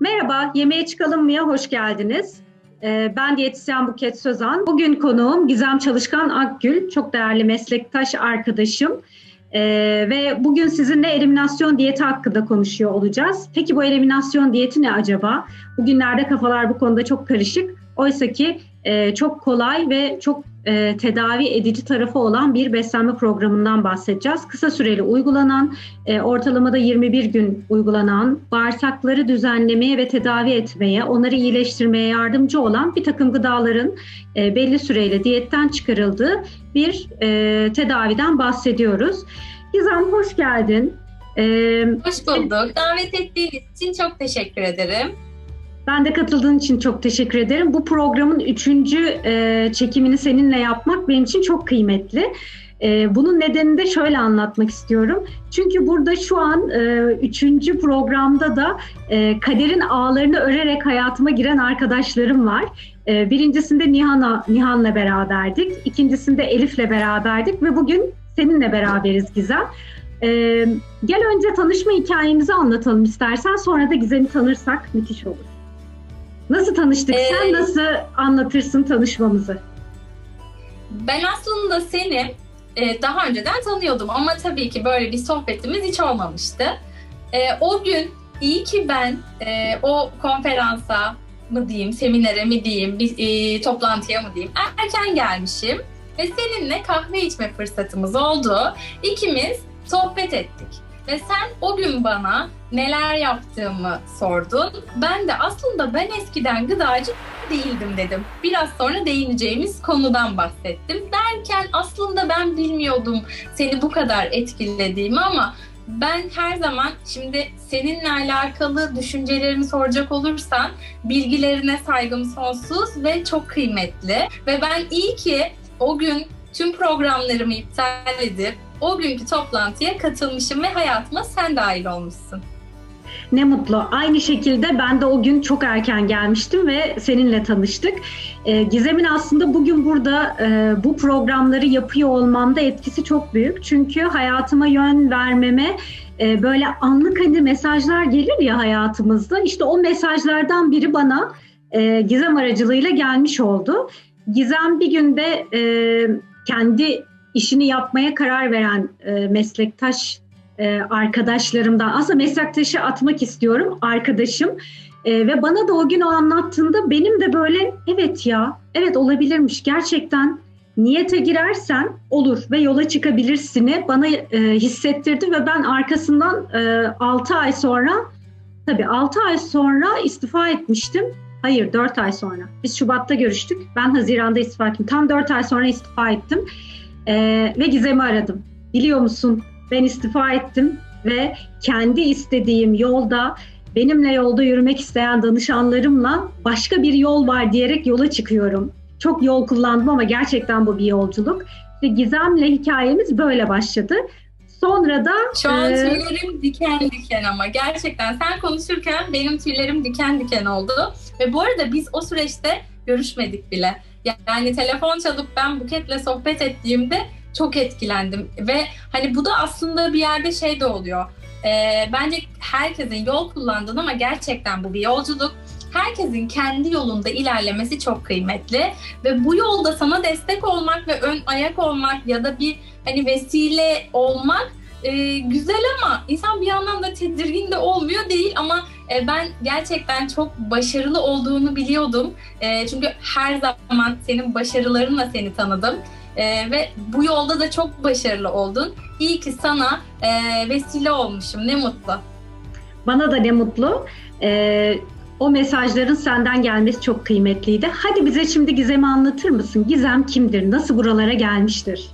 Merhaba, Yemeğe Çıkalım mı'ya hoş geldiniz. Ee, Ben diyetisyen Buket Sözen. Bugün konuğum Gizem Çalışkan Akgül, çok değerli meslektaş arkadaşım. Ee, ve bugün sizinle eliminasyon diyeti hakkında konuşuyor olacağız. Peki bu eliminasyon diyeti ne acaba? Bugünlerde kafalar bu konuda çok karışık. Oysa ki e, çok kolay ve çok e, tedavi edici tarafı olan bir beslenme programından bahsedeceğiz. Kısa süreli uygulanan, e, ortalamada 21 gün uygulanan, bağırsakları düzenlemeye ve tedavi etmeye, onları iyileştirmeye yardımcı olan bir takım gıdaların e, belli süreyle diyetten çıkarıldığı bir e, tedaviden bahsediyoruz. Gizem hoş geldin. E, Hoş bulduk. Davet ettiğiniz için çok teşekkür ederim. Ben de katıldığın için çok teşekkür ederim. Bu programın üçüncü e, çekimini seninle yapmak benim için çok kıymetli. E, bunun nedenini de şöyle anlatmak istiyorum. Çünkü burada şu an e, üçüncü programda da e, kaderin ağlarını örerek hayatıma giren arkadaşlarım var. E, birincisinde Nihan'a, Nihan'la beraberdik. İkincisinde Elif'le beraberdik ve bugün seninle beraberiz Gizem. E, gel önce tanışma hikayemizi anlatalım istersen sonra da Gizem'i tanırsak müthiş olur. Nasıl tanıştık? Ee, Sen nasıl anlatırsın tanışmamızı? Ben aslında seni e, daha önceden tanıyordum ama tabii ki böyle bir sohbetimiz hiç olmamıştı. E, o gün iyi ki ben e, o konferansa mı diyeyim, seminere mi diyeyim, bir e, toplantıya mı diyeyim erken gelmişim ve seninle kahve içme fırsatımız oldu. İkimiz sohbet ettik. Ve sen o gün bana neler yaptığımı sordun. Ben de aslında ben eskiden gıdacı değildim dedim. Biraz sonra değineceğimiz konudan bahsettim. Derken aslında ben bilmiyordum seni bu kadar etkilediğimi ama ben her zaman şimdi seninle alakalı düşüncelerimi soracak olursan bilgilerine saygım sonsuz ve çok kıymetli. Ve ben iyi ki o gün tüm programlarımı iptal edip o günkü toplantıya katılmışım ve hayatıma sen dahil olmuşsun. Ne mutlu. Aynı şekilde ben de o gün çok erken gelmiştim ve seninle tanıştık. Ee, Gizem'in aslında bugün burada e, bu programları yapıyor olmamda etkisi çok büyük. Çünkü hayatıma yön vermeme e, böyle anlık hani mesajlar gelir ya hayatımızda. İşte o mesajlardan biri bana e, Gizem aracılığıyla gelmiş oldu. Gizem bir günde e, kendi işini yapmaya karar veren e, meslektaş e, arkadaşlarımdan aslında meslektaşı atmak istiyorum arkadaşım E, ve bana da o gün o anlattığında benim de böyle evet ya evet olabilirmiş gerçekten niyete girersen olur ve yola çıkabilirsini bana e, hissettirdi ve ben arkasından e, 6 ay sonra tabii 6 ay sonra istifa etmiştim. Hayır 4 ay sonra. Biz Şubat'ta görüştük. Ben Haziran'da istifa ettim. Tam 4 ay sonra istifa ettim. Ee, ve Gizem'i aradım. Biliyor musun ben istifa ettim ve kendi istediğim yolda benimle yolda yürümek isteyen danışanlarımla başka bir yol var diyerek yola çıkıyorum. Çok yol kullandım ama gerçekten bu bir yolculuk. İşte Gizem'le hikayemiz böyle başladı. Sonra da Şu an e, tüylerim diken diken ama gerçekten sen konuşurken benim tüylerim diken diken oldu. Ve bu arada biz o süreçte görüşmedik bile. Yani telefon çalıp ben Buket'le sohbet ettiğimde çok etkilendim. Ve hani bu da aslında bir yerde şey de oluyor. Ee, bence herkesin yol kullandığını ama gerçekten bu bir yolculuk. Herkesin kendi yolunda ilerlemesi çok kıymetli ve bu yolda sana destek olmak ve ön ayak olmak ya da bir hani vesile olmak e, güzel ama insan bir yandan da tedirgin de olmuyor değil ama e, ben gerçekten çok başarılı olduğunu biliyordum. E, çünkü her zaman senin başarılarınla seni tanıdım. E, ve bu yolda da çok başarılı oldun. İyi ki sana vesile olmuşum. Ne mutlu. bana da ne mutlu. O mesajların senden gelmesi çok kıymetliydi. Hadi bize şimdi Gizem'i anlatır mısın? Gizem kimdir? Nasıl buralara gelmiştir?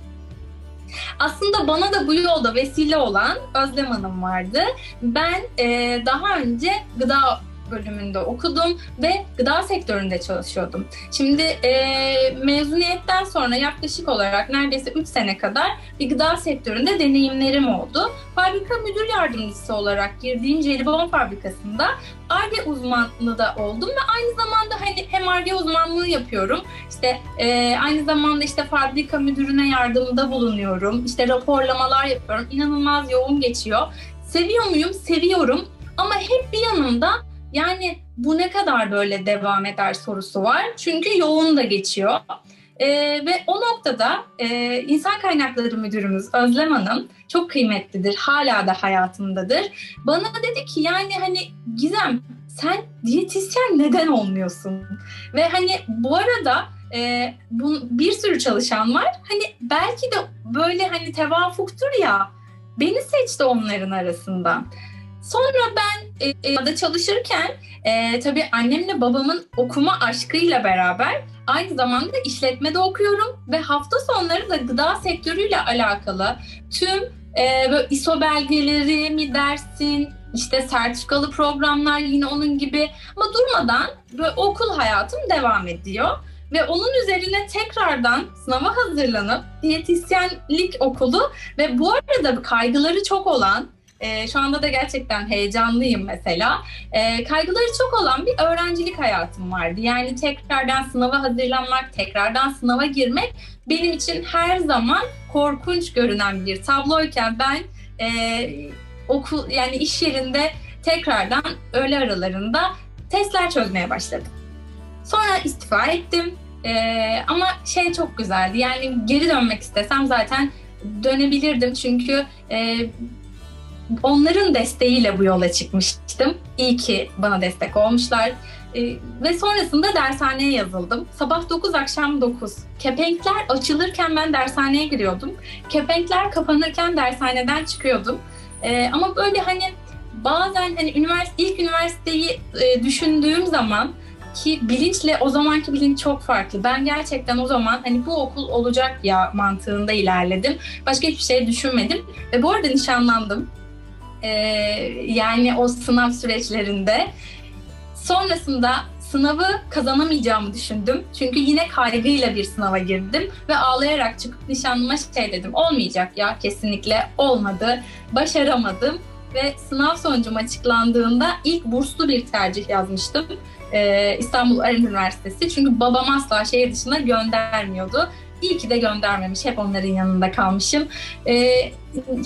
Aslında bana da bu yolda vesile olan Özlem Hanım vardı. Ben e, daha önce gıda bölümünde okudum ve gıda sektöründe çalışıyordum. Şimdi e, mezuniyetten sonra yaklaşık olarak neredeyse 3 sene kadar bir gıda sektöründe deneyimlerim oldu. Fabrika müdür yardımcısı olarak girdiğim jelibon fabrikasında ARGE uzmanlığı da oldum ve aynı zamanda hani hem ARGE uzmanlığı yapıyorum. İşte e, aynı zamanda işte fabrika müdürüne yardımda bulunuyorum. İşte raporlamalar yapıyorum. İnanılmaz yoğun geçiyor. Seviyor muyum? Seviyorum. Ama hep bir yanımda Yani bu ne kadar böyle devam eder sorusu var. Çünkü yoğun da geçiyor. Ee, ve o noktada e, insan kaynakları müdürümüz Özlem Hanım çok kıymetlidir. Hala da hayatımdadır. Bana dedi ki yani hani Gizem sen diyetisyen neden olmuyorsun? Ve hani bu arada e, bu, bir sürü çalışan var. Hani belki de böyle hani tevafuktur ya beni seçti onların arasından. Sonra ben e, e, çalışırken e, tabii annemle babamın okuma aşkıyla beraber aynı zamanda işletmede okuyorum ve hafta sonları da gıda sektörüyle alakalı tüm e, böyle ISO belgeleri mi dersin, işte sertifikalı programlar yine onun gibi ama durmadan böyle okul hayatım devam ediyor. Ve onun üzerine tekrardan sınava hazırlanıp diyetisyenlik okulu ve bu arada kaygıları çok olan e, şu anda da gerçekten heyecanlıyım mesela. E, kaygıları çok olan bir öğrencilik hayatım vardı. Yani tekrardan sınava hazırlanmak, tekrardan sınava girmek benim için her zaman korkunç görünen bir tabloyken ben e, okul yani iş yerinde tekrardan öğle aralarında testler çözmeye başladım. Sonra istifa ettim. Ee, ama şey çok güzeldi. Yani geri dönmek istesem zaten dönebilirdim. Çünkü e, onların desteğiyle bu yola çıkmıştım. İyi ki bana destek olmuşlar. E, ve sonrasında dershaneye yazıldım. Sabah 9, akşam 9. Kepenkler açılırken ben dershaneye giriyordum. Kepenkler kapanırken dershaneden çıkıyordum. E, ama böyle hani bazen hani üniversite ilk üniversiteyi e, düşündüğüm zaman ki bilinçle o zamanki bilinç çok farklı. Ben gerçekten o zaman hani bu okul olacak ya mantığında ilerledim. Başka hiçbir şey düşünmedim. Ve bu arada nişanlandım. Ee, yani o sınav süreçlerinde. Sonrasında sınavı kazanamayacağımı düşündüm. Çünkü yine kaygıyla bir sınava girdim ve ağlayarak çıkıp nişanlıma şey dedim. Olmayacak ya kesinlikle olmadı. Başaramadım ve sınav sonucum açıklandığında ilk burslu bir tercih yazmıştım. Ee, İstanbul Aren Üniversitesi. Çünkü babam asla şehir dışına göndermiyordu. İyi ki de göndermemiş. Hep onların yanında kalmışım. Ee,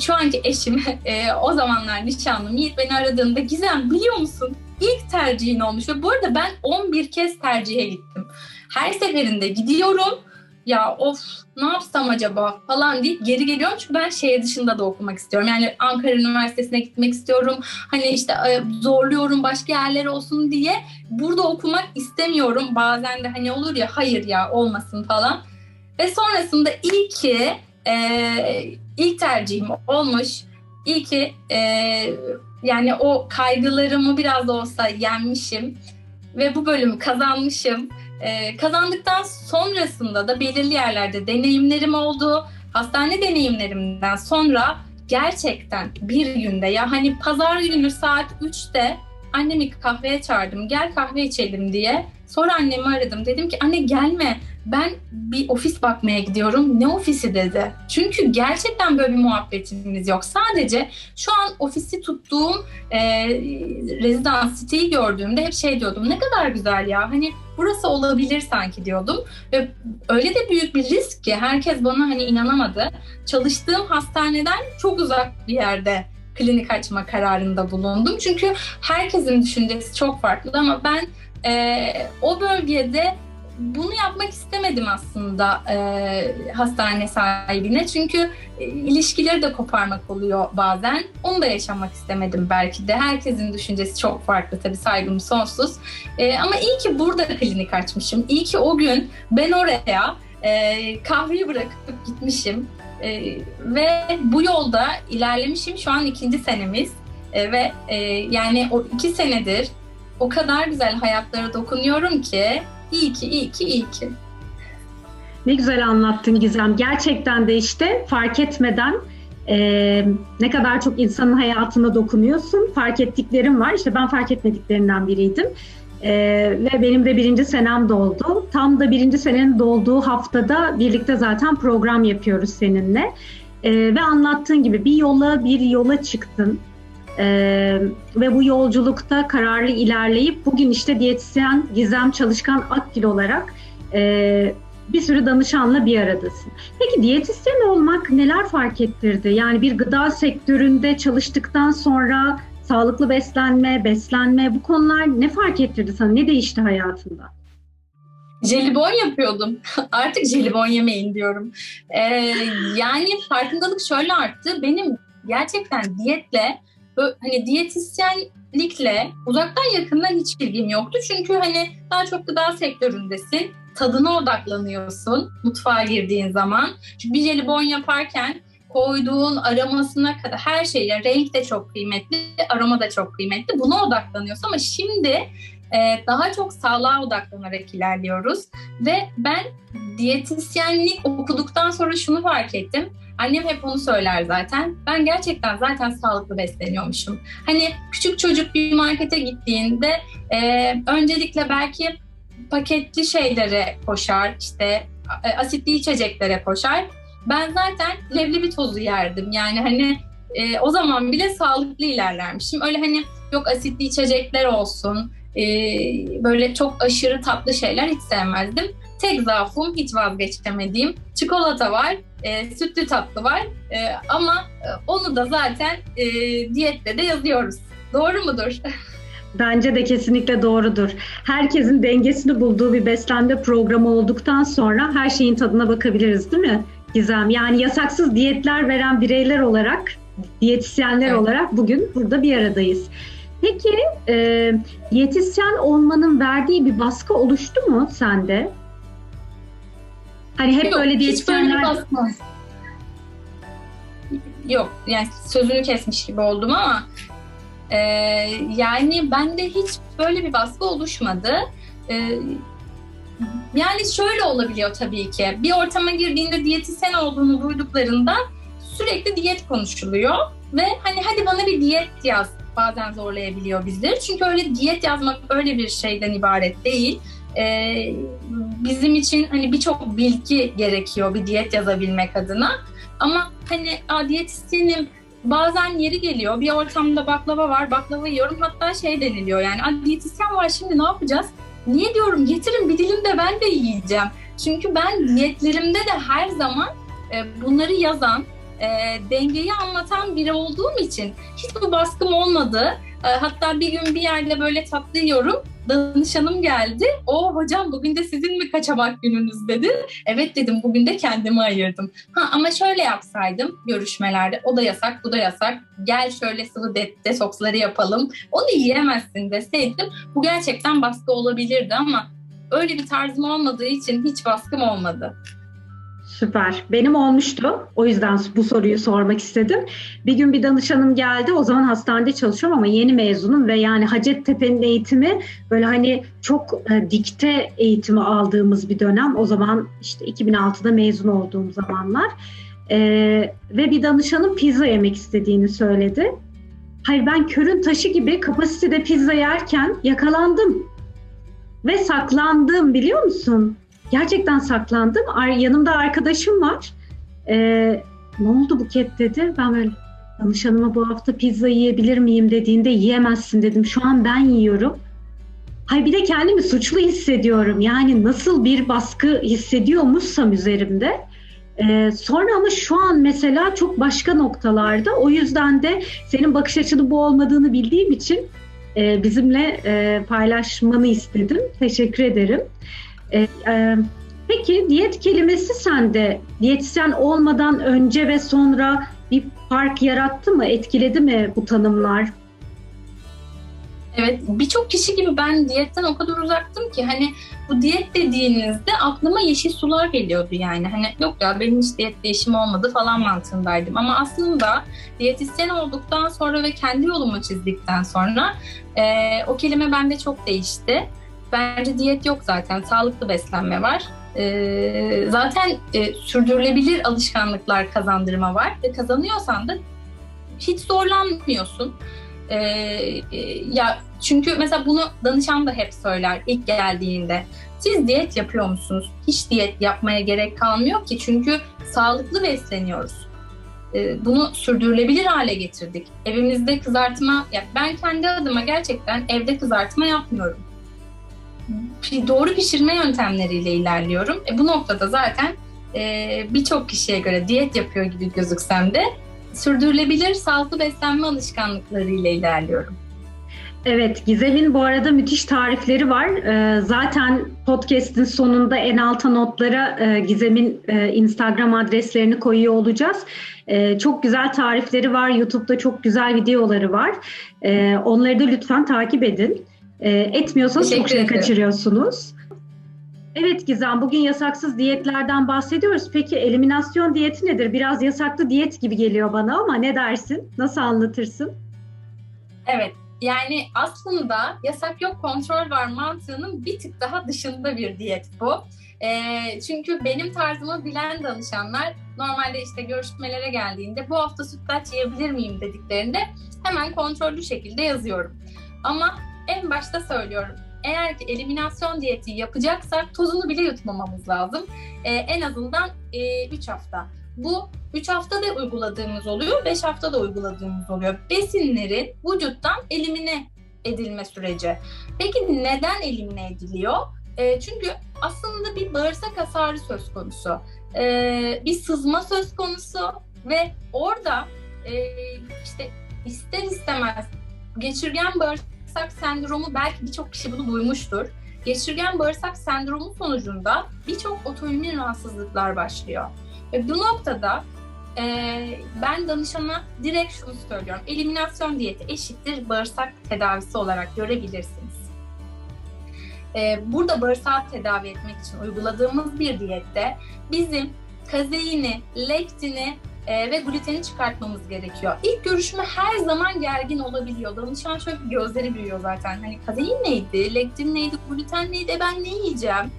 şu anki eşim e, o zamanlar nişanlım Yiğit beni aradığında Gizem biliyor musun? İlk tercihin olmuş ve bu arada ben 11 kez tercihe gittim. Her seferinde gidiyorum ya of ne yapsam acaba falan deyip geri geliyorum çünkü ben şehir dışında da okumak istiyorum. Yani Ankara Üniversitesi'ne gitmek istiyorum. Hani işte e, zorluyorum başka yerler olsun diye. Burada okumak istemiyorum. Bazen de hani olur ya hayır ya olmasın falan. Ve sonrasında iyi ki e, ilk tercihim olmuş. İyi ki e, yani o kaygılarımı biraz da olsa yenmişim. Ve bu bölümü kazanmışım. Ee, kazandıktan sonrasında da belirli yerlerde deneyimlerim oldu. Hastane deneyimlerimden sonra gerçekten bir günde ya hani pazar günü saat 3'te annemi kahveye çağırdım. Gel kahve içelim diye. Sonra annemi aradım. Dedim ki anne gelme. Ben bir ofis bakmaya gidiyorum. Ne ofisi dedi. Çünkü gerçekten böyle bir muhabbetimiz yok. Sadece şu an ofisi tuttuğum e, rezidans siteyi gördüğümde hep şey diyordum. Ne kadar güzel ya. Hani burası olabilir sanki diyordum. Ve öyle de büyük bir risk ki herkes bana hani inanamadı. Çalıştığım hastaneden çok uzak bir yerde klinik açma kararında bulundum. Çünkü herkesin düşüncesi çok farklı ama ben e, o bölgede bunu yapmak istemedim aslında e, hastane sahibine. Çünkü e, ilişkileri de koparmak oluyor bazen. Onu da yaşamak istemedim belki de. Herkesin düşüncesi çok farklı tabii saygım sonsuz. E, ama iyi ki burada klinik açmışım. İyi ki o gün ben oraya e, kahveyi bırakıp gitmişim. E, ve bu yolda ilerlemişim. Şu an ikinci senemiz. E, ve e, yani o iki senedir o kadar güzel hayatlara dokunuyorum ki iyi ki, iyi ki, iyi ki. Ne güzel anlattın Gizem. Gerçekten de işte fark etmeden e, ne kadar çok insanın hayatına dokunuyorsun. Fark ettiklerim var. İşte ben fark etmediklerinden biriydim. E, ve benim de birinci senem doldu. Tam da birinci senenin dolduğu haftada birlikte zaten program yapıyoruz seninle. E, ve anlattığın gibi bir yola bir yola çıktın. Ee, ve bu yolculukta kararlı ilerleyip bugün işte diyetisyen Gizem Çalışkan Akgül olarak e, bir sürü danışanla bir aradasın. Peki diyetisyen olmak neler fark ettirdi? Yani bir gıda sektöründe çalıştıktan sonra sağlıklı beslenme, beslenme bu konular ne fark ettirdi sana? Ne değişti hayatında? Jelibon yapıyordum. Artık jelibon yemeyin diyorum. Ee, yani farkındalık şöyle arttı. Benim gerçekten diyetle, hani diyetisyenlikle uzaktan yakından hiç bilgim yoktu. Çünkü hani daha çok gıda sektöründesin. Tadına odaklanıyorsun mutfağa girdiğin zaman. Çünkü bir jelibon yaparken koyduğun aromasına kadar her şeyle renk de çok kıymetli, aroma da çok kıymetli. Buna odaklanıyorsun ama şimdi e, daha çok sağlığa odaklanarak ilerliyoruz. Ve ben diyetisyenlik okuduktan sonra şunu fark ettim. Annem hep onu söyler zaten. Ben gerçekten zaten sağlıklı besleniyormuşum. Hani küçük çocuk bir markete gittiğinde e, öncelikle belki paketli şeylere koşar, işte e, asitli içeceklere koşar. Ben zaten leblebi tozu yerdim. Yani hani e, o zaman bile sağlıklı ilerlermişim. Öyle hani yok asitli içecekler olsun, e, böyle çok aşırı tatlı şeyler hiç sevmezdim. Tek zaafım hiç vazgeçemediğim çikolata var, e, sütlü tatlı var E, ama e, onu da zaten e, diyette de yazıyoruz. Doğru mudur? Bence de kesinlikle doğrudur. Herkesin dengesini bulduğu bir beslenme programı olduktan sonra her şeyin tadına bakabiliriz değil mi Gizem? Yani yasaksız diyetler veren bireyler olarak, diyetisyenler Evet. olarak bugün burada bir aradayız. Peki e, diyetisyen olmanın verdiği bir baskı oluştu mu sende? Hani hep Yok, böyle basmaz. Yok yani sözünü kesmiş gibi oldum ama e, yani bende hiç böyle bir baskı oluşmadı. E, yani şöyle olabiliyor tabii ki. Bir ortama girdiğinde diyetisyen olduğunu duyduklarında sürekli diyet konuşuluyor ve hani hadi bana bir diyet yaz bazen zorlayabiliyor bizleri. Çünkü öyle diyet yazmak öyle bir şeyden ibaret değil. Ee, bizim için hani birçok bilgi gerekiyor bir diyet yazabilmek adına. Ama hani a, diyetisyenim bazen yeri geliyor bir ortamda baklava var baklava yiyorum hatta şey deniliyor yani "Aa, diyetisyen var şimdi ne yapacağız? Niye diyorum getirin bir dilim de ben de yiyeceğim. Çünkü ben diyetlerimde de her zaman e, bunları yazan, e, dengeyi anlatan biri olduğum için hiç bu baskım olmadı. E, hatta bir gün bir yerde böyle tatlı yiyorum. Danışanım geldi. O hocam bugün de sizin mi kaçamak gününüz dedi. Evet dedim bugün de kendime ayırdım. Ha ama şöyle yapsaydım görüşmelerde o da yasak bu da yasak. Gel şöyle sıvı de- detoksları yapalım. Onu yiyemezsin deseydim bu gerçekten baskı olabilirdi ama öyle bir tarzım olmadığı için hiç baskım olmadı. Süper. Benim olmuştu. O yüzden bu soruyu sormak istedim. Bir gün bir danışanım geldi. O zaman hastanede çalışıyorum ama yeni mezunum ve yani Hacettepe'nin eğitimi böyle hani çok e, dikte eğitimi aldığımız bir dönem. O zaman işte 2006'da mezun olduğum zamanlar. E, ve bir danışanım pizza yemek istediğini söyledi. Hayır ben körün taşı gibi kapasitede pizza yerken yakalandım. Ve saklandım biliyor musun? Gerçekten saklandım. Yanımda arkadaşım var. Ee, ne oldu Buket dedi. Ben böyle danışanıma bu hafta pizza yiyebilir miyim dediğinde yiyemezsin dedim. Şu an ben yiyorum. Hay bir de kendimi suçlu hissediyorum. Yani nasıl bir baskı hissediyormuşsam üzerimde. Ee, sonra ama şu an mesela çok başka noktalarda. O yüzden de senin bakış açını bu olmadığını bildiğim için e, bizimle e, paylaşmanı istedim. Teşekkür ederim. E, e, peki diyet kelimesi sende diyetisyen olmadan önce ve sonra bir fark yarattı mı, etkiledi mi bu tanımlar? Evet birçok kişi gibi ben diyetten o kadar uzaktım ki hani bu diyet dediğinizde aklıma yeşil sular geliyordu yani. Hani yok ya benim hiç diyetle işim olmadı falan mantığındaydım. Ama aslında diyetisyen olduktan sonra ve kendi yolumu çizdikten sonra e, o kelime bende çok değişti. Bence diyet yok zaten. Sağlıklı beslenme var. E, zaten e, sürdürülebilir alışkanlıklar kazandırma var. Ve kazanıyorsan da hiç zorlanmıyorsun. Ee, e, ya çünkü mesela bunu danışan da hep söyler ilk geldiğinde. Siz diyet yapıyor musunuz? Hiç diyet yapmaya gerek kalmıyor ki çünkü sağlıklı besleniyoruz. Ee, bunu sürdürülebilir hale getirdik. Evimizde kızartma, ya ben kendi adıma gerçekten evde kızartma yapmıyorum. Doğru pişirme yöntemleriyle ilerliyorum. E, bu noktada zaten e, birçok kişiye göre diyet yapıyor gibi gözüksem de sürdürülebilir sağlıklı beslenme alışkanlıkları ile ilerliyorum. Evet, Gizem'in bu arada müthiş tarifleri var. Ee, zaten podcast'in sonunda en alta notlara e, Gizem'in e, Instagram adreslerini koyuyor olacağız. E, çok güzel tarifleri var. YouTube'da çok güzel videoları var. E, onları da lütfen takip edin. E, etmiyorsanız çok şey ederim. kaçırıyorsunuz. Evet Gizem, bugün yasaksız diyetlerden bahsediyoruz. Peki eliminasyon diyeti nedir? Biraz yasaklı diyet gibi geliyor bana ama ne dersin? Nasıl anlatırsın? Evet, yani aslında yasak yok kontrol var mantığının bir tık daha dışında bir diyet bu. Ee, çünkü benim tarzımı bilen danışanlar normalde işte görüşmelere geldiğinde bu hafta sütlaç yiyebilir miyim dediklerinde hemen kontrollü şekilde yazıyorum. Ama en başta söylüyorum. Eğer ki eliminasyon diyeti yapacaksak tozunu bile yutmamamız lazım. Ee, en azından 3 hafta. Bu 3 hafta da uyguladığımız oluyor, 5 hafta da uyguladığımız oluyor. Besinlerin vücuttan elimine edilme süreci. Peki neden elimine ediliyor? E, çünkü aslında bir bağırsak hasarı söz konusu. E, bir sızma söz konusu ve orada e, işte ister istemez geçirgen bağırsak sendromu belki birçok kişi bunu duymuştur. Geçirgen bağırsak sendromu sonucunda birçok otoimmün rahatsızlıklar başlıyor. Ve bu noktada e, ben danışana direkt şunu söylüyorum. Eliminasyon diyeti eşittir bağırsak tedavisi olarak görebilirsiniz. E, burada bağırsağı tedavi etmek için uyguladığımız bir diyette bizim kazeini, lektini e, ve gluteni çıkartmamız gerekiyor. İlk görüşme her zaman gergin olabiliyor. Danışan şöyle bir gözleri büyüyor zaten. Hani kazein neydi, lektin neydi, gluten neydi, e ben ne yiyeceğim?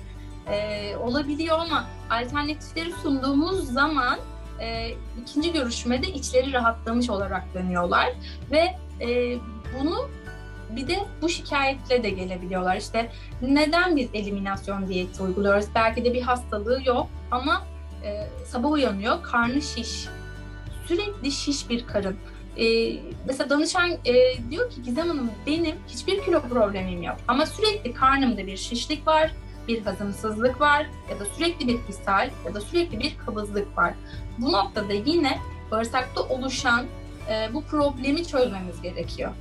E, olabiliyor ama alternatifleri sunduğumuz zaman e, ikinci görüşmede içleri rahatlamış olarak dönüyorlar ve e, bunu bir de bu şikayetle de gelebiliyorlar. İşte neden biz eliminasyon diyeti uyguluyoruz? Belki de bir hastalığı yok ama e, sabah uyanıyor, karnı şiş. Sürekli şiş bir karın. E, mesela danışan e, diyor ki Gizem Hanım benim hiçbir kilo problemim yok ama sürekli karnımda bir şişlik var, bir hazımsızlık var ya da sürekli bir ishal ya da sürekli bir kabızlık var. Bu noktada yine bağırsakta oluşan e, bu problemi çözmemiz gerekiyor.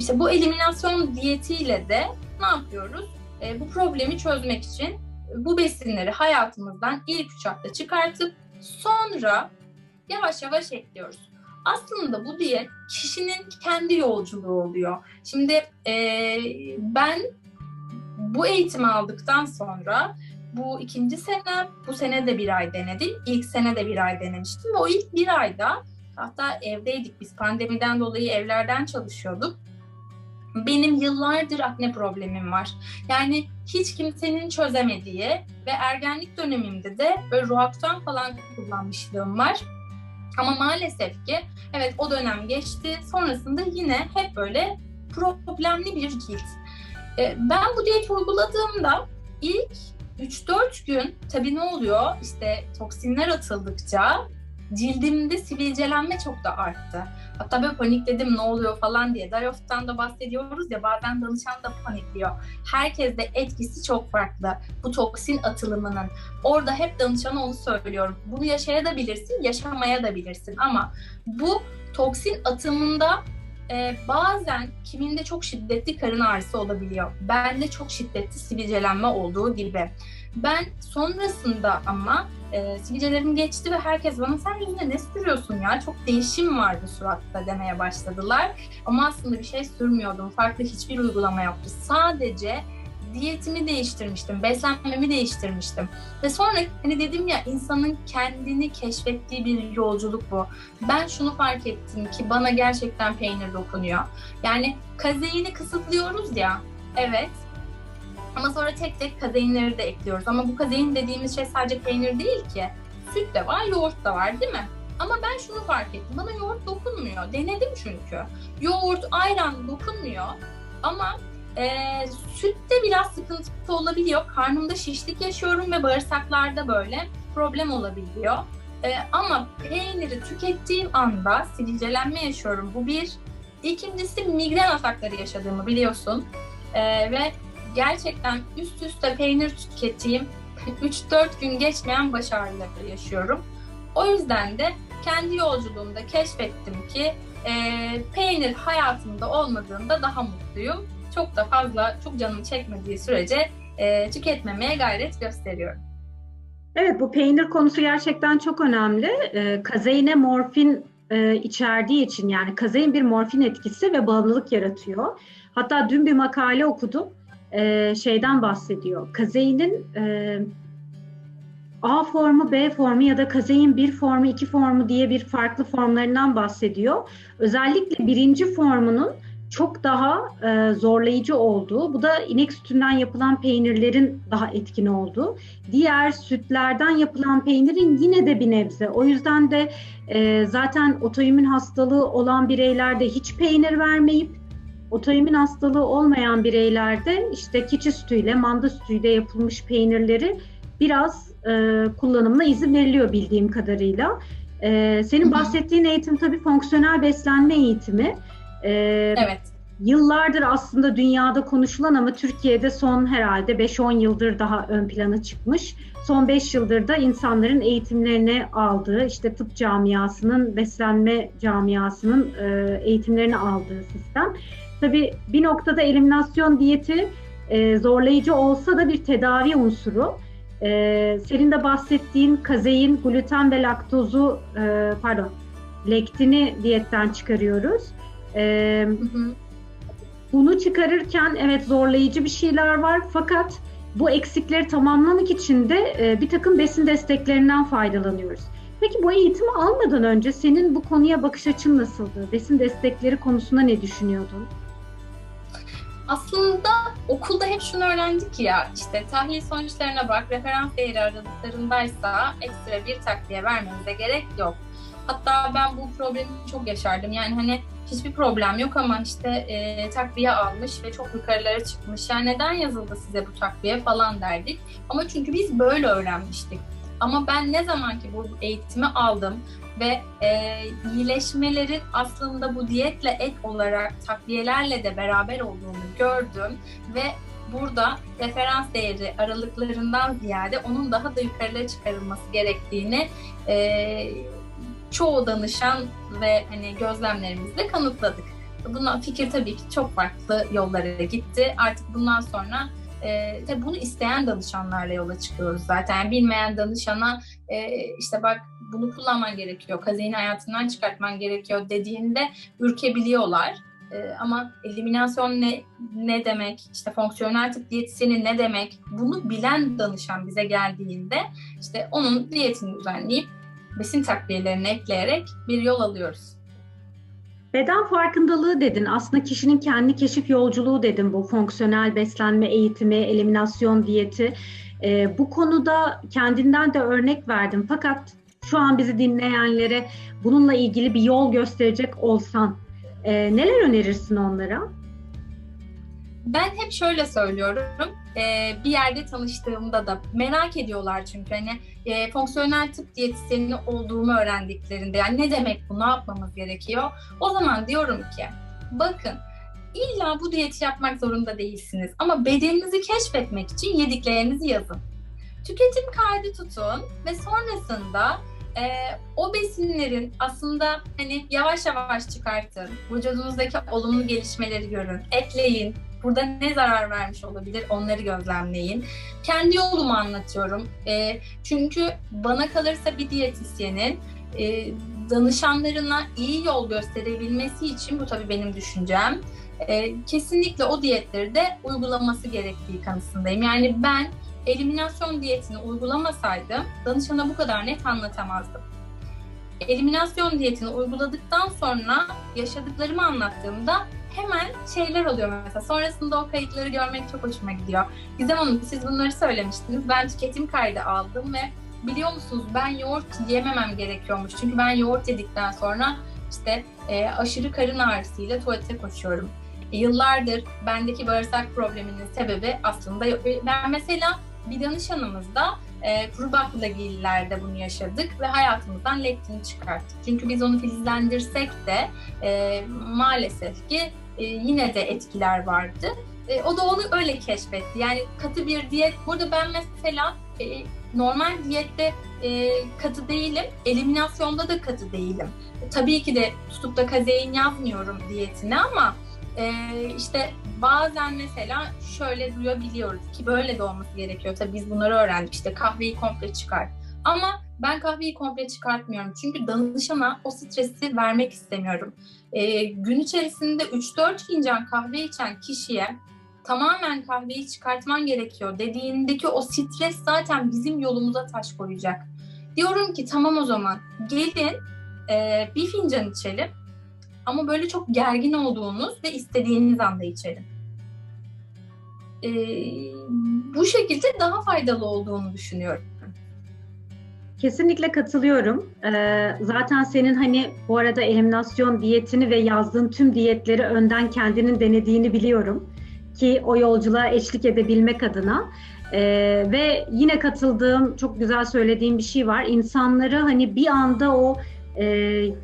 İşte bu eliminasyon diyetiyle de ne yapıyoruz? E, bu problemi çözmek için bu besinleri hayatımızdan ilk üç hafta çıkartıp sonra yavaş yavaş ekliyoruz. Aslında bu diyet kişinin kendi yolculuğu oluyor. Şimdi e, ben bu eğitimi aldıktan sonra bu ikinci sene, bu sene de bir ay denedim. İlk sene de bir ay denemiştim ve o ilk bir ayda hatta evdeydik biz pandemiden dolayı evlerden çalışıyorduk. Benim yıllardır akne problemim var. Yani hiç kimsenin çözemediği ve ergenlik dönemimde de böyle Roaccutane falan kullanmışlığım var. Ama maalesef ki evet o dönem geçti. Sonrasında yine hep böyle problemli bir cilt. E, Ben bu diyet uyguladığımda ilk 3-4 gün tabii ne oluyor? İşte toksinler atıldıkça cildimde sivilcelenme çok da arttı. Hatta böyle panikledim ne oluyor falan diye. Daryoft'tan da bahsediyoruz ya bazen danışan da panikliyor. Herkes de etkisi çok farklı bu toksin atılımının. Orada hep danışana onu söylüyorum. Bunu yaşayabilirsin, yaşamaya da bilirsin ama bu toksin atımında e, bazen kiminde çok şiddetli karın ağrısı olabiliyor. Bende çok şiddetli sivilcelenme olduğu gibi. Ben sonrasında ama e, sivilcelerim geçti ve herkes bana sen yüzüne ne sürüyorsun ya çok değişim var bu suratta demeye başladılar. Ama aslında bir şey sürmüyordum. Farklı hiçbir uygulama yoktu. Sadece diyetimi değiştirmiştim, beslenmemi değiştirmiştim. Ve sonra hani dedim ya insanın kendini keşfettiği bir yolculuk bu. Ben şunu fark ettim ki bana gerçekten peynir dokunuyor. Yani kazeini kısıtlıyoruz ya. Evet. Ama sonra tek tek kazeinleri de ekliyoruz. Ama bu kazein dediğimiz şey sadece peynir değil ki. Süt de var, yoğurt da var değil mi? Ama ben şunu fark ettim. Bana yoğurt dokunmuyor. Denedim çünkü. Yoğurt, ayran dokunmuyor. Ama e, sütte biraz sıkıntı olabiliyor. Karnımda şişlik yaşıyorum ve bağırsaklarda böyle problem olabiliyor. E, ama peyniri tükettiğim anda sivilcelenme yaşıyorum. Bu bir. İkincisi migren atakları yaşadığımı biliyorsun. E, ve gerçekten üst üste peynir tükettiğim 3-4 gün geçmeyen baş ağrıları yaşıyorum. O yüzden de kendi yolculuğumda keşfettim ki e, peynir hayatımda olmadığında daha mutluyum. Çok da fazla, çok canım çekmediği sürece e, tüketmemeye gayret gösteriyorum. Evet bu peynir konusu gerçekten çok önemli. E, kazeine morfin e, içerdiği için yani kazein bir morfin etkisi ve bağımlılık yaratıyor. Hatta dün bir makale okudum. E, şeyden bahsediyor. Kazeinin e, A formu, B formu ya da kazein 1 formu, 2 formu diye bir farklı formlarından bahsediyor. Özellikle birinci formunun çok daha e, zorlayıcı olduğu, bu da inek sütünden yapılan peynirlerin daha etkin olduğu. Diğer sütlerden yapılan peynirin yine de bir nebze. O yüzden de e, zaten otoimmün hastalığı olan bireylerde hiç peynir vermeyip otoimmün hastalığı olmayan bireylerde işte keçi sütüyle, manda sütüyle yapılmış peynirleri biraz e, kullanımına izin veriliyor bildiğim kadarıyla. E, senin bahsettiğin eğitim tabii fonksiyonel beslenme eğitimi. E, Evet. Yıllardır aslında dünyada konuşulan ama Türkiye'de son herhalde 5-10 yıldır daha ön plana çıkmış. Son 5 yıldır da insanların eğitimlerini aldığı, işte tıp camiasının, beslenme camiasının e, eğitimlerini aldığı sistem. Tabii bir noktada eliminasyon diyeti e, zorlayıcı olsa da bir tedavi unsuru. E, senin de bahsettiğin kazein, gluten ve laktozu, e, pardon, lektini diyetten çıkarıyoruz. E, Hı hı. bunu çıkarırken evet zorlayıcı bir şeyler var fakat bu eksikleri tamamlamak için de e, bir takım besin desteklerinden faydalanıyoruz. Peki bu eğitimi almadan önce senin bu konuya bakış açın nasıldı? Besin destekleri konusunda ne düşünüyordun? Aslında okulda hep şunu öğrendik ya işte tahlil sonuçlarına bak referans değeri aralıklarındaysa ekstra bir takviye vermemize gerek yok. Hatta ben bu problemi çok yaşardım. Yani hani hiçbir problem yok ama işte e, takviye almış ve çok yukarılara çıkmış. Yani neden yazıldı size bu takviye falan derdik. Ama çünkü biz böyle öğrenmiştik. Ama ben ne zaman ki bu eğitimi aldım ve e, iyileşmelerin aslında bu diyetle ek olarak takviyelerle de beraber olduğunu gördüm ve burada referans değeri aralıklarından ziyade onun daha da yukarılara çıkarılması gerektiğini e, çoğu danışan ve hani gözlemlerimizle kanıtladık. Bundan fikir tabii ki çok farklı yollara gitti. Artık bundan sonra e, tabii bunu isteyen danışanlarla yola çıkıyoruz zaten. Yani bilmeyen danışana e, işte bak bunu kullanman gerekiyor, kazeini hayatından çıkartman gerekiyor dediğinde ürkebiliyorlar. E, ama eliminasyon ne ne demek, işte fonksiyonel tıp diyetisyeni ne demek bunu bilen danışan bize geldiğinde işte onun diyetini düzenleyip besin takviyelerini ekleyerek bir yol alıyoruz. Beden farkındalığı dedin. Aslında kişinin kendi keşif yolculuğu dedin bu fonksiyonel beslenme eğitimi, eliminasyon diyeti. Ee, bu konuda kendinden de örnek verdim. Fakat şu an bizi dinleyenlere bununla ilgili bir yol gösterecek olsan e, neler önerirsin onlara? Ben hep şöyle söylüyorum. e, bir yerde tanıştığımda da merak ediyorlar çünkü hani e, fonksiyonel tıp diyetisyeni olduğumu öğrendiklerinde yani ne demek bu, ne yapmamız gerekiyor? O zaman diyorum ki bakın illa bu diyeti yapmak zorunda değilsiniz ama bedeninizi keşfetmek için yediklerinizi yazın. Tüketim kaydı tutun ve sonrasında e, o besinlerin aslında hani yavaş yavaş çıkartın, vücudunuzdaki olumlu gelişmeleri görün, ekleyin, burada ne zarar vermiş olabilir onları gözlemleyin. Kendi yolumu anlatıyorum. E, çünkü bana kalırsa bir diyetisyenin e, danışanlarına iyi yol gösterebilmesi için bu tabii benim düşüncem. E, kesinlikle o diyetleri de uygulaması gerektiği kanısındayım. Yani ben eliminasyon diyetini uygulamasaydım danışana bu kadar net anlatamazdım. Eliminasyon diyetini uyguladıktan sonra yaşadıklarımı anlattığımda hemen şeyler oluyor mesela. Sonrasında o kayıtları görmek çok hoşuma gidiyor. Gizem Hanım siz bunları söylemiştiniz. Ben tüketim kaydı aldım ve biliyor musunuz ben yoğurt yememem gerekiyormuş. Çünkü ben yoğurt yedikten sonra işte e, aşırı karın ağrısıyla tuvalete koşuyorum. E, yıllardır bendeki bağırsak probleminin sebebi aslında ben mesela bir danışanımızda e, kuru baklagillerde bunu yaşadık ve hayatımızdan lektin çıkarttık. Çünkü biz onu filizlendirsek de e, maalesef ki e, yine de etkiler vardı. E, o da onu öyle keşfetti. Yani katı bir diyet. Burada ben mesela e, normal diyette e, katı değilim, eliminasyonda da katı değilim. Tabii ki de tutup da kazein yazmıyorum diyetine ama e, işte bazen mesela şöyle duyabiliyoruz ki böyle de olması gerekiyor. Tabii biz bunları öğrendik işte kahveyi komple çıkar. Ama ben kahveyi komple çıkartmıyorum. Çünkü danışana o stresi vermek istemiyorum. E, gün içerisinde 3-4 fincan kahve içen kişiye tamamen kahveyi çıkartman gerekiyor dediğindeki o stres zaten bizim yolumuza taş koyacak. Diyorum ki tamam o zaman gelin e, bir fincan içelim ama böyle çok gergin olduğunuz ve istediğiniz anda içelim. E, bu şekilde daha faydalı olduğunu düşünüyorum. Kesinlikle katılıyorum. Ee, zaten senin hani bu arada eliminasyon diyetini ve yazdığın tüm diyetleri önden kendinin denediğini biliyorum. Ki o yolculuğa eşlik edebilmek adına. Ee, ve yine katıldığım, çok güzel söylediğim bir şey var. İnsanları hani bir anda o e,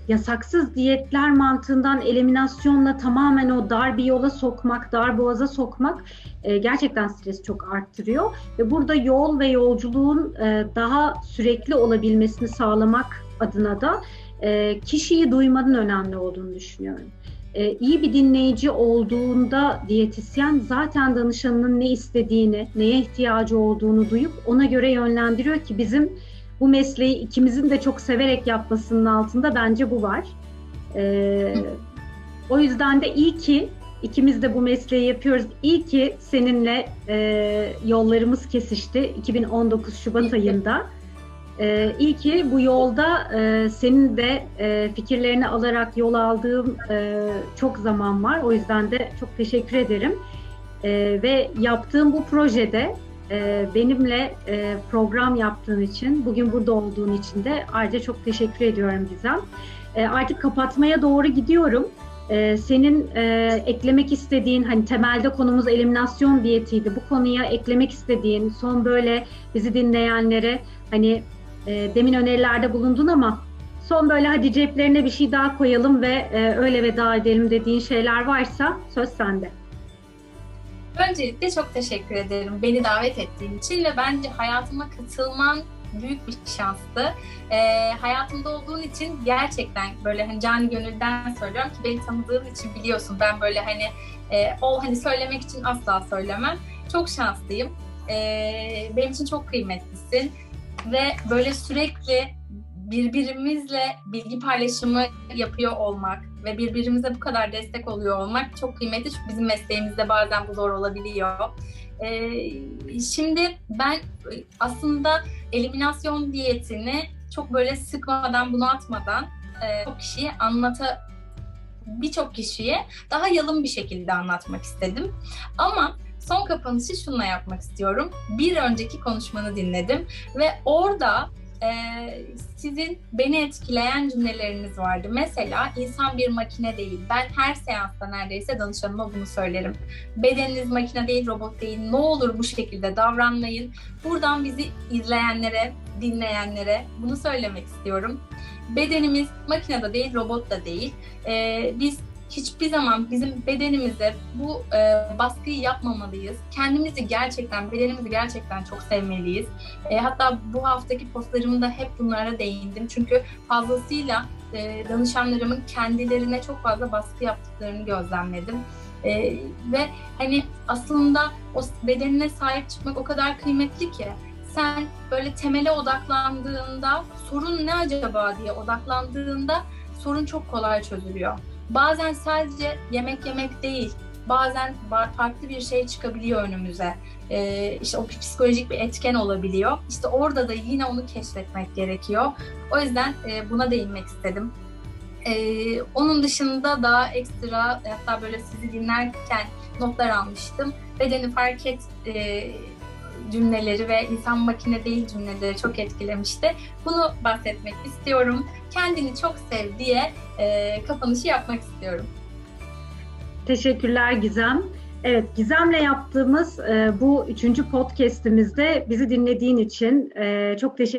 yasaksız diyetler mantığından eliminasyonla tamamen o dar bir yola sokmak, dar boğaza sokmak e, gerçekten stresi çok arttırıyor. Ve burada yol ve yolculuğun e, daha sürekli olabilmesini sağlamak adına da e, kişiyi duymanın önemli olduğunu düşünüyorum. E, iyi bir dinleyici olduğunda diyetisyen zaten danışanının ne istediğini, neye ihtiyacı olduğunu duyup ona göre yönlendiriyor ki bizim bu mesleği ikimizin de çok severek yapmasının altında bence bu var. E, o yüzden de iyi ki ikimiz de bu mesleği yapıyoruz. İyi ki seninle e, yollarımız kesişti 2019 Şubat ayında. E, iyi ki bu yolda e, senin de e, fikirlerini alarak yol aldığım e, çok zaman var. O yüzden de çok teşekkür ederim. E, ve yaptığım bu projede benimle e, program yaptığın için, bugün burada olduğun için de ayrıca çok teşekkür ediyorum Gizem. E, artık kapatmaya doğru gidiyorum. Ee, senin e, eklemek istediğin hani temelde konumuz eliminasyon diyetiydi. Bu konuya eklemek istediğin son böyle bizi dinleyenlere hani e, demin önerilerde bulundun ama son böyle hadi ceplerine bir şey daha koyalım ve öyle veda edelim dediğin şeyler varsa söz sende. Öncelikle çok teşekkür ederim beni davet ettiğin için ve bence hayatıma katılman büyük bir şanstı. Ee, hayatımda olduğun için gerçekten böyle hani canı gönülden söylüyorum ki beni tanıdığın için biliyorsun ben böyle hani e, ol hani söylemek için asla söylemem. Çok şanslıyım. Ee, benim için çok kıymetlisin ve böyle sürekli birbirimizle bilgi paylaşımı yapıyor olmak ve birbirimize bu kadar destek oluyor olmak çok kıymetli çünkü bizim mesleğimizde bazen bu zor olabiliyor. Ee, şimdi ben aslında eliminasyon diyetini çok böyle sıkmadan bunu atmadan e, çok kişiye anlata birçok kişiye daha yalın bir şekilde anlatmak istedim. Ama son kapanışı şununla yapmak istiyorum. Bir önceki konuşmanı dinledim ve orada e, sizin beni etkileyen cümleleriniz vardı. Mesela insan bir makine değil. Ben her seansta neredeyse danışanıma bunu söylerim. Bedeniniz makine değil, robot değil. Ne olur bu şekilde davranmayın. Buradan bizi izleyenlere, dinleyenlere bunu söylemek istiyorum. Bedenimiz makine de değil, robot da değil. E, biz hiçbir zaman bizim bedenimize bu e, baskıyı yapmamalıyız. Kendimizi gerçekten, bedenimizi gerçekten çok sevmeliyiz. E, hatta bu haftaki postlarımda hep bunlara değindim. Çünkü fazlasıyla e, danışanlarımın kendilerine çok fazla baskı yaptıklarını gözlemledim. E, ve hani aslında o bedenine sahip çıkmak o kadar kıymetli ki sen böyle temele odaklandığında sorun ne acaba diye odaklandığında sorun çok kolay çözülüyor. Bazen sadece yemek yemek değil, bazen farklı bir şey çıkabiliyor önümüze. Ee, işte o psikolojik bir etken olabiliyor. İşte orada da yine onu keşfetmek gerekiyor. O yüzden e, buna değinmek istedim. Ee, onun dışında daha ekstra hatta böyle sizi dinlerken notlar almıştım. Bedeni fark et e, cümleleri ve insan makine değil cümleleri çok etkilemişti. Bunu bahsetmek istiyorum. Kendini çok sev diye e, kapanışı yapmak istiyorum. Teşekkürler Gizem. Evet, Gizem'le yaptığımız e, bu üçüncü podcast'imizde bizi dinlediğin için e, çok teşekkür